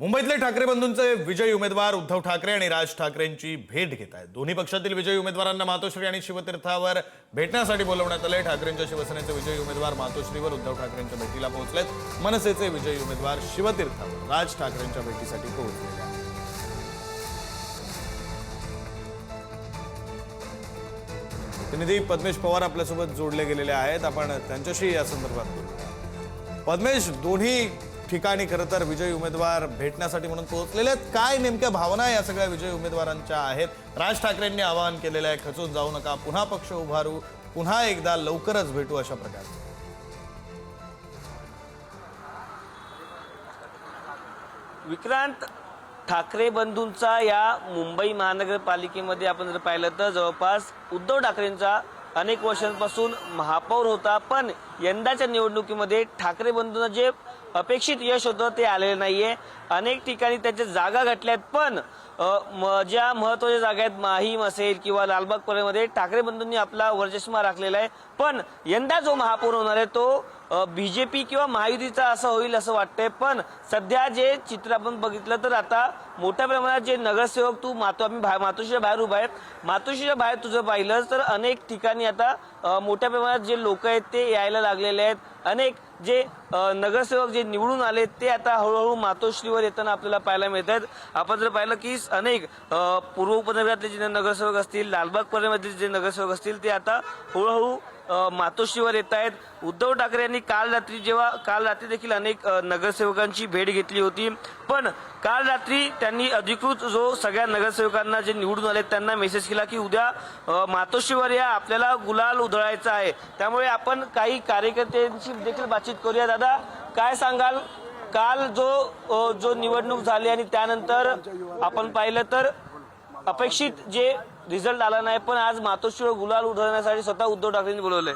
मुंबईतले ठाकरे बंधूंचे विजयी उमेदवार उद्धव ठाकरे आणि राज ठाकरेंची भेट घेत आहेत. दोन्ही पक्षातील विजयी उमेदवारांना मातोश्री आणि शिवतीर्थावर भेटण्यासाठी बोलवण्यात आले. ठाकरेंच्या शिवसेनेचे विजयी उमेदवार मातोश्रीवर उद्धव ठाकरेंच्या भेटीला पोहोचलेत. मनसेचे विजयी उमेदवार शिवतीर्थावर राज ठाकरेंच्या भेटीसाठी पोहोचलेले आहेत. प्रतिनिधी पद्मेश पवार आपल्यासोबत जोडले गेलेले आहेत. आपण त्यांच्याशी या संदर्भात बोलू पद्मेश दोन्ही ठिकाणी खरं तर विजयी उमेदवार भेटण्यासाठी म्हणून पोहोचलेले आहेत. काय नेमक्या भावना या सगळ्या विजयी उमेदवारांच्या आहेत? राज ठाकरेंनी आवाहन केलेलं आहे खचून जाऊ नका पुन्हा पक्ष उभारू पुन्हा एकदा लवकरच भेटू अशा प्रकारे. विक्रांत ठाकरे बंधूंचा या मुंबई महानगरपालिकेमध्ये आपण जर पाहिलं तर जवळपास उद्धव ठाकरेंचा अनेक वर्षांपासून महापौर होता पण यंदाच्या निवडणुकीमध्ये ठाकरे बंधूंना जे अपेक्षित यश होतं ते आलेलं नाहीये. अनेक ठिकाणी त्याच्या जागा घटल्यात पण ज्या महत्त्वाच्या जागा आहेत माहीम असेल किंवा लालबाग परेमध्ये ठाकरे बंधूंनी आपला वर्चस्मा राखलेला आहे. पण यंदा जो महापौर होणार आहे तो बीजेपी किंवा महायुतीचा असं होईल असं वाटतंय. पण सध्या जे चित्र आपण बघितलं तर आता मोठ्या प्रमाणात जे नगरसेवक तू मातो आम्ही भा मातोश्रीच्या बाहेर उभा आहे मातोश्रीच्या बाहेर तुझं पाहिलं तर अनेक ठिकाणी आता मोठ्या प्रमाणात जे लोक आहेत ते यायला लागलेले आहेत. अनेक जे नगरसेवक जे निवडून आले ते आता हळूहळू मातोश्रीवर येताना आपल्याला पाहायला मिळत आहेत आपण जर पाहिलं की अनेक पूर्व उपनगरातले जे नगरसेवक असतील लालबाग परळमधील जे नगरसेवक असतील ते आता हळूहळू मातोश्रीवर येत आहेत. उद्धव ठाकरे यांनी काल रात्री जेव्हा काल रात्री देखील अनेक नगरसेवकांची भेट घेतली होती. पण काल रात्री त्यांनी अधिकृत जो सगळ्या नगरसेवकांना जे निवडून आले त्यांना मेसेज केला की उद्या मातोश्रीवर या आपल्याला गुलाल उधळायचा आहे. त्यामुळे आपण काही कार्यकर्त्यांशी देखील बातचीत करूया. दादा काय सांगाल? काल जो जो निवडणूक झाली आणि त्यानंतर आपण पाहिलं तर अपेक्षित जे रिझल्ट आला नाही पण आज मातोश्रीवर गुलाल उधळण्यासाठी स्वतः उद्धव ठाकरेंनी बोलवलंय.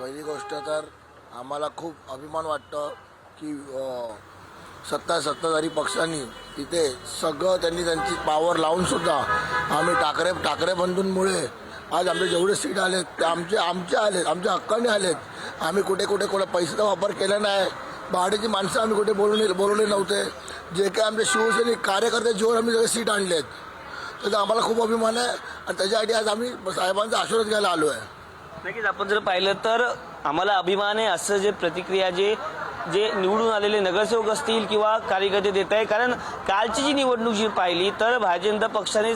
पहिली गोष्ट तर आम्हाला खूप अभिमान वाटतं की सत्ता सत्ताधारी पक्षांनी तिथे सगळं त्यांनी त्यांची पावर लावून सुद्धा आम्ही ठाकरे ठाकरे बंधूंमुळे आज आमचे जेवढे सीट आलेत ते आमचे आमचे आलेत आमच्या हक्काने आलेत. आम्ही कुठे कुठे कुठे पैशाचा वापर केला नाही. भाड्याची माणसं आम्ही कुठे बोलवले बोलवले नव्हते. जे काही आमचे शिवसैनिक कार्यकर्ते जोर आम्ही सगळे सीट आणले आहेत त्याचा आम्हाला खूप अभिमान आहे आणि त्याच्यासाठी आज आम्ही साहेबांचा आशीर्वाद घ्यायला आलो आहे. नक्कीच आपण जर पाहिलं तर आम्हाला अभिमान आहे असं जे प्रतिक्रिया जे जे निवडून आलेले नगरसेवक असतील किंवा कार्यकर्ते देत आहे कारण कालची जी निवडणूक जी पाहिली तर भारतीय जनता पक्षाने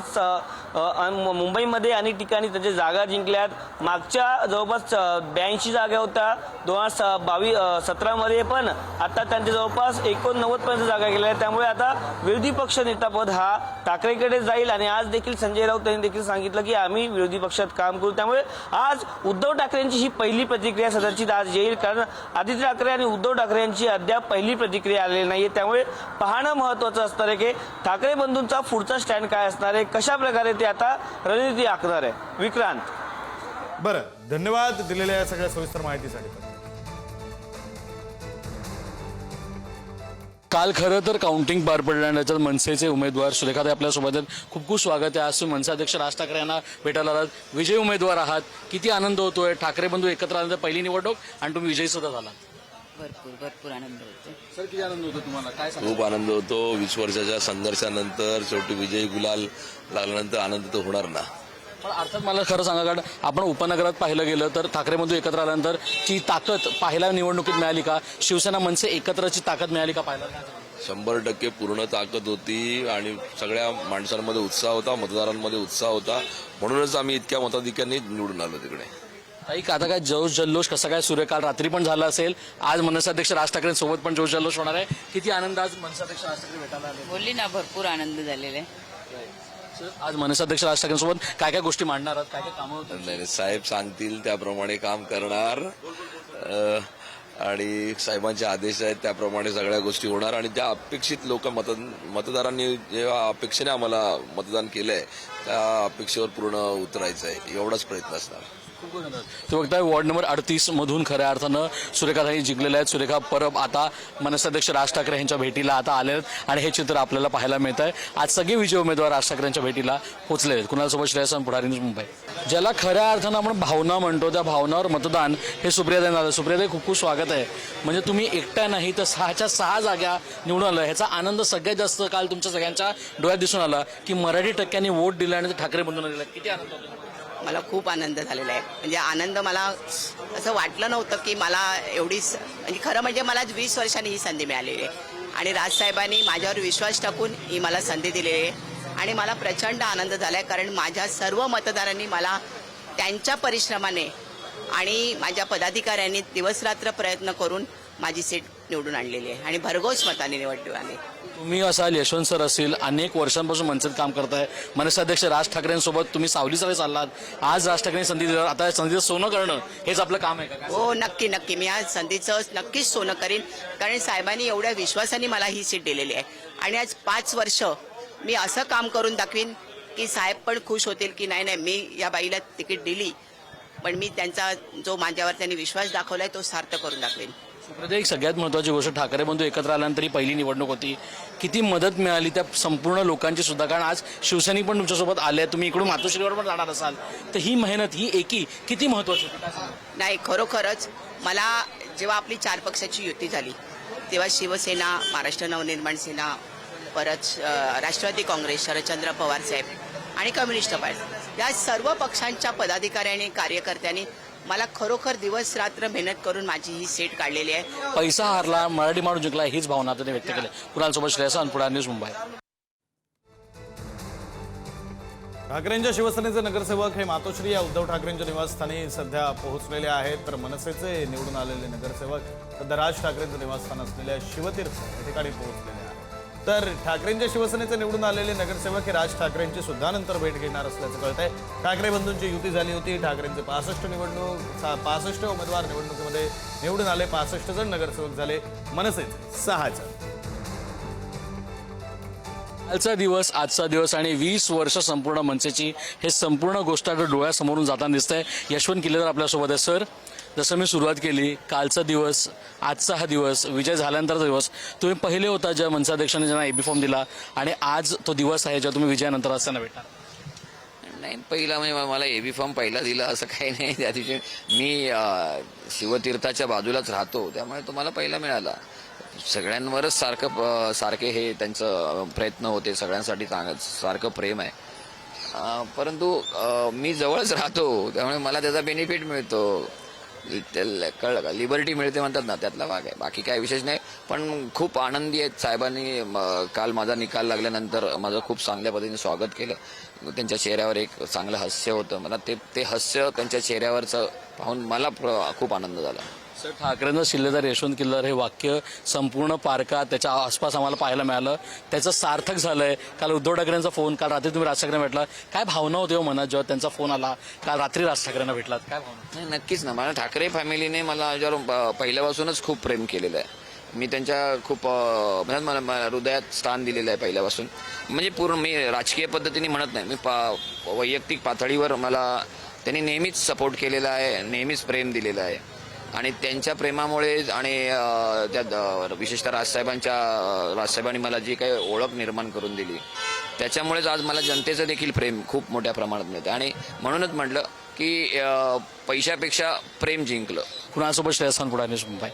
मुंबईमध्ये अनेक ठिकाणी त्याच्या जागा जिंकल्यात. मागच्या जवळपास ब्याऐंशी जागा होत्या. दोन हजार बावीस सतरामध्ये पण आता त्यांच्या जवळपास एकोणनव्वदपर्यंत जागा गेल्या आहेत. त्यामुळे आता विरोधी पक्ष नेतापद हा ठाकरेकडे जाईल आणि आज देखील संजय राऊत यांनी देखील सांगितलं की आम्ही विरोधी पक्षात काम करू. त्यामुळे आज उद्धव ठाकरेंची ही पहिली प्रतिक्रिया सदर्शित आज येईल. कारण आदित्य ठाकरे आणि उद्धव ठाकरे यांची अद्याप पहिली प्रतिक्रिया आलेली नाही त्यामुळे पाहणं महत्वाचं असणार आहे की ठाकरे बंधूंचा पुढचा स्टँड काय असणार आहे? कशा प्रकारे ते आता रणनीती आखणार आहे. विक्रांत. बरं धन्यवाद दिलेल्या या सगळ्या सविस्तर माहितीसाठी. काल खरं तर काउंटिंग पार पडलं आणि त्याच्यात मनसेचे उमेदवार सुरेखाताई आपल्यासोबत आहेत. खूप खूप स्वागत आहे. आज तुम्ही मनसे अध्यक्ष राज ठाकरे यांना भेटायला आलात. विजयी उमेदवार आहात. किती आनंद होतोय? ठाकरे बंधू एकत्र आल्यानंतर पहिली निवडणूक आणि तुम्ही विजयी सुद्धा झाला भरपूर भरपूर आनंद होतो सर किती आनंद होतो तुम्हाला? काय खूप आनंद होतो. वीस वर्षाच्या संघर्षानंतर शेवटी विजयी गुलाल लागल्यानंतर आनंद तर होणार ना. पण अर्थात मला खरं सांगा कारण आपण उपनगरात पाहिलं गेलं तर ठाकरे बंधू एकत्र आल्यानंतर ती ताकद पहिल्या निवडणुकीत मिळाली का? शिवसेना मनसे एकत्रची ताकद मिळाली का पाहिलं शंभर टक्के पूर्ण ताकद होती आणि सगळ्या माणसांमध्ये उत्साह होता मतदारांमध्ये उत्साह होता. म्हणूनच आम्ही इतक्या मताधिक्यांनी निवडून आलो तिकडे. ताई आता काय जोश जल्लोष कसं काय सूर्य काल रात्री पण झाला असेल. आज मनसे अध्यक्ष राज ठाकरेंसोबत पण जोश जल्लोष होणार आहे. किती आनंद आज मनसे अध्यक्ष राज ठाकरे भेटायला आले. बोलली ना भरपूर आनंद झालेला. आहे सर, आज मनसे अध्यक्ष राज ठाकरेंसोबत काय काय गोष्टी मांडणार आहात? काय काय कामं होतात? नाही नाही, साहेब सांगतील त्याप्रमाणे काम करणार. अ, आणि साहेबांचे आदेश आहेत त्याप्रमाणे सगळ्या गोष्टी होणार. आणि त्या अपेक्षित लोक मत मतदारांनी जेव्हा अपेक्षेने आम्हाला मतदान केलंय त्या अपेक्षेवर पूर्ण उतरायचं आहे एवढाच प्रयत्न असणार. ते बघताय वॉर्ड नंबर अडतीस मधून खऱ्या अर्थानं सुरेखाताई जिंकलेल्या आहेत. सुरेखा परब आता मनसाध्यक्ष राज ठाकरे यांच्या भेटीला आता आले आहेत आणि हे चित्र आपल्याला पाहायला मिळत आहे आज सगळे विजय उमेदवार राज ठाकरेंच्या भेटीला पोहोचले आहेत. कुणासोबत श्रेयसन पुढारी न्यूज मुंबई? ज्याला खऱ्या अर्थानं आपण भावना म्हणतो त्या भावनावर मतदान हे सुप्रियाताई आलं सुप्रियाताई खूप खूप स्वागत आहे. म्हणजे तुम्ही एकट्या नाही तर सहाच्या सहा जागा निवडून आलं. ह्याचा आनंद सगळ्यात जास्त काल तुमच्या सगळ्यांच्या डोळ्यात दिसून आला की मराठी टक्क्यांनी वोट दिला आणि ठाकरे बंधून दिला. किती आनंद होतो. मला खूप आनंद झालेला आहे. म्हणजे आनंद मला असं वाटलं नव्हतं की मला एवढी स- म्हणजे खरं म्हणजे मला वीस वर्षांनी ही संधी मिळालेली आहे. आणि राजसाहेबांनी माझ्यावर विश्वास टाकून ही मला संधी दिलेली आहे. आणि मला प्रचंड आनंद झाला आहे कारण माझ्या सर्व मतदारांनी मला त्यांच्या परिश्रमाने आणि माझ्या पदाधिकाऱ्यांनी दिवसरात्र प्रयत्न करून माझी सीट निवडून आणलेली आहे. आणि भरघोस मताने निवडली आली तुम्ही असाल यशवंत सर असतील अनेक वर्षांपासून मनसेत काम करताय. मनसाध्यक्ष राज ठाकरेंसोबत तुम्ही सावलीकडे चाललात. आज राज ठाकरेंनी संधी दिल्यावर आता संधीचं सोनं करणं हेच आपलं काम आहे का? हो नक्की नक्की. मी आज संधीचं नक्कीच सोनं करीन. कारण साहेबांनी एवढ्या विश्वासाने मला ही सीट दिलेली आहे. आणि आज पाच वर्ष मी असं काम करून दाखवीन की साहेब पण खुश होतील की नाही नाही मी या बाईला तिकीट दिली. पण मी त्यांचा जो माझ्यावर त्यांनी विश्वास दाखवलाय तो सार्थ करून दाखवेन. सुप्रदे, एक सगळ्यात महत्वाची गोष्ट ठाकरे बंधू एकत्र आल्यानंतर ही पहिली निवडणूक होती. किती मदत मिळाली त्या संपूर्ण लोकांची सुद्धा. कारण आज शिवसैनिक पण तुमच्यासोबत आले तुम्ही इकडून मातोश्रीवर पण जाणार असाल. तर ही मेहनत ही एकी किती महत्वाची होती? नाही खरोखरच मला जेव्हा आपली चार पक्षाची युती झाली तेव्हा शिवसेना महाराष्ट्र नवनिर्माण सेना परत राष्ट्रवादी काँग्रेस शरदचंद्र पवार साहेब आणि कम्युनिस्ट पार्टी या सर्व पक्षांच्या पदाधिकाऱ्यांनी कार्यकर्त्यांनी मला खरोखर दिवस रात्र मेहनत करून माझी ही सीट काढलेली आहे. पैसा हारला मराठी माणूस जिंकला हीच भावना त्यांनी व्यक्त केली. कुणालसोबत श्रेयसन पुढा न्यूज मुंबई. ठाकरेंच्या शिवसेनेचे नगरसेवक हे मातोश्री या उद्धव ठाकरेंच्या निवासस्थानी सध्या पोहोचलेले आहेत. तर मनसेचे निवडून आलेले नगरसेवक सध्या राज ठाकरेंचं निवासस्थान असलेल्या शिवतीर्थ या ठिकाणी पोहोचलेले आहेत. तर ठाकरेंच्या शिवसेनेचे निवडून आलेले नगरसेवक हे राज ठाकरेंची सुद्धा नंतर भेट घेणार असल्याचं कळत आहे ठाकरे बंधूंची युती झाली होती. ठाकरेंचे पासष्ट निवडणूक पासष्ट उमेदवार निवडणुकीमध्ये निवडून आले. पासष्ट जण नगरसेवक झाले. मनसेच सहा जण. कालचा दिवस आजचा दिवस आणि वीस वर्ष संपूर्ण मनसेची हे संपूर्ण गोष्ट आता डोळ्यासमोरून जाताना दिसतंय. यशवंत किल्लेदार आपल्यासोबत आहे सर. जसं मी सुरुवात केली कालचा दिवस आजचा हा दिवस विजय झाल्यानंतरचा दिवस तुम्ही पहिले होता ज्या मनसाध्यक्षांनी ज्यांना एबी फॉर्म दिला आणि आज तो दिवस आहे जेव्हा तुम्ही विजयानंतर असताना भेटणार. नाही पहिला म्हणजे मला एबी फॉर्म पहिला दिला असं काही नाही. त्या दिवशी मी शिवतीर्थाच्या बाजूलाच राहतो. त्यामुळे तुम्हाला पहिला मिळाला. सगळ्यांवरच सारखं सारखे हे त्यांचं प्रयत्न होते. सगळ्यांसाठी चांगलं सारखं प्रेम आहे. परंतु मी जवळच राहतो. त्यामुळे मला त्याचा बेनिफिट मिळतो. कळलं का? लिबर्टी मिळते म्हणतात ना त्यातला भाग आहे. बाकी काय विशेष नाही. पण खूप आनंदी आहेत साहेबांनी. काल माझा निकाल लागल्यानंतर माझं खूप चांगल्या पद्धतीने स्वागत केलं. त्यांच्या चेहऱ्यावर एक चांगलं हास्य होतं. मला ते ते हास्य त्यांच्या चेहऱ्यावरचं पाहून मला खूप आनंद झाला. सर ठाकरेंचं शिल्लेदार यशवंत किल्लर हे वाक्य संपूर्ण पार्कात त्याच्या आसपास आम्हाला पाहायला मिळालं. त्याचं सार्थक झालंय. काल उद्धव ठाकरेंचा फोन काल रात्री तुम्ही राज ठाकरे भेटला. काय भावना होती हो मनात जेव्हा त्यांचा फोन आला? काल रात्री राज ठाकरेंना भेटलात. काय भावना नाही नक्कीच ना. मला ठाकरे फॅमिलीने मला याच्यावर पहिल्यापासूनच खूप प्रेम केलेलं आहे. मी त्यांच्या खूप म्हणत मला मला हृदयात स्थान दिलेलं आहे पहिल्यापासून. म्हणजे पूर्ण मी राजकीय पद्धतीने म्हणत नाही. मी पा वैयक्तिक पातळीवर मला त्यांनी नेहमीच सपोर्ट केलेला आहे नेहमीच प्रेम दिलेलं आहे. आणि त्यांच्या प्रेमामुळे आणि त्या विशेषतः राजसाहेबांच्या राजसाहेबांनी मला जी काही ओळख निर्माण करून दिली त्याच्यामुळेच आज मला जनतेचं देखील प्रेम खूप मोठ्या प्रमाणात मिळतं आणि म्हणूनच म्हटलं की पैशापेक्षा प्रेम जिंकलं. कुणासोबत श्रेयस्थान पुढा मुंबई